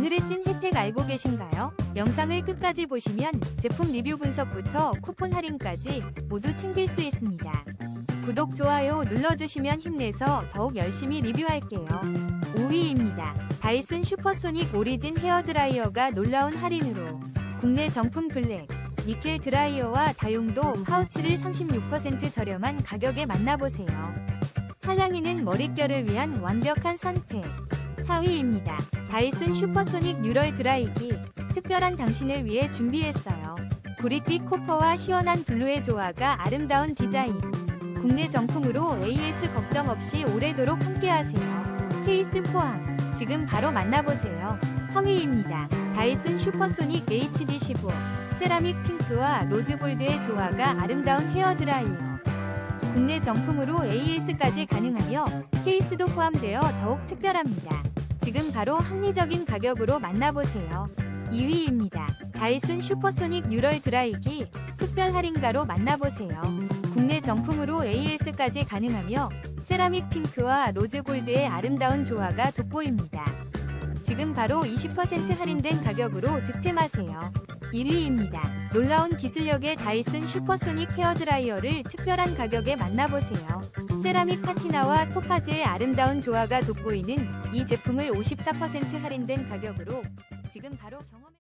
오늘의 찐 혜택 알고 계신가요? 영상을 끝까지 보시면 제품 리뷰 분석부터 쿠폰 할인까지 모두 챙길 수 있습니다. 구독, 좋아요 눌러주시면 힘내서 더욱 열심히 리뷰할게요. 5위입니다. 다이슨 슈퍼소닉 오리진 헤어드라이어가 놀라운 할인으로 국내 정품 블랙, 니켈 드라이어와 다용도 파우치를 36% 저렴한 가격에 만나보세요. 찰랑이는 머릿결을 위한 완벽한 선택. 4위입니다. 다이슨 슈퍼소닉 뉴럴 드라이기 특별한 당신을 위해 준비했어요. 구릿빛 코퍼와 시원한 블루의 조화가 아름다운 디자인. 국내 정품으로 AS 걱정 없이 오래도록 함께하세요. 케이스 포함. 지금 바로 만나보세요. 3위입니다. 다이슨 슈퍼소닉 HD15 세라믹 핑크와 로즈 골드의 조화가 아름다운 헤어 드라이어. 국내 정품으로 AS까지 가능하며 케이스도 포함되어 더욱 특별합니다. 지금 바로 합리적인 가격으로 만나보세요. 2위입니다. 다이슨 슈퍼소닉 뉴럴 드라이기 특별 할인가로 만나보세요. 국내 정품으로 AS까지 가능하며 세라믹 핑크와 로즈 골드의 아름다운 조화가 돋보입니다. 지금 바로 20% 할인된 가격으로 득템하세요. 1위입니다. 놀라운 기술력의 다이슨 슈퍼소닉 헤어드라이어를 특별한 가격에 만나보세요. 세라믹 파티나와 토파즈의 아름다운 조화가 돋보이는 이 제품을 54% 할인된 가격으로 지금 바로 경험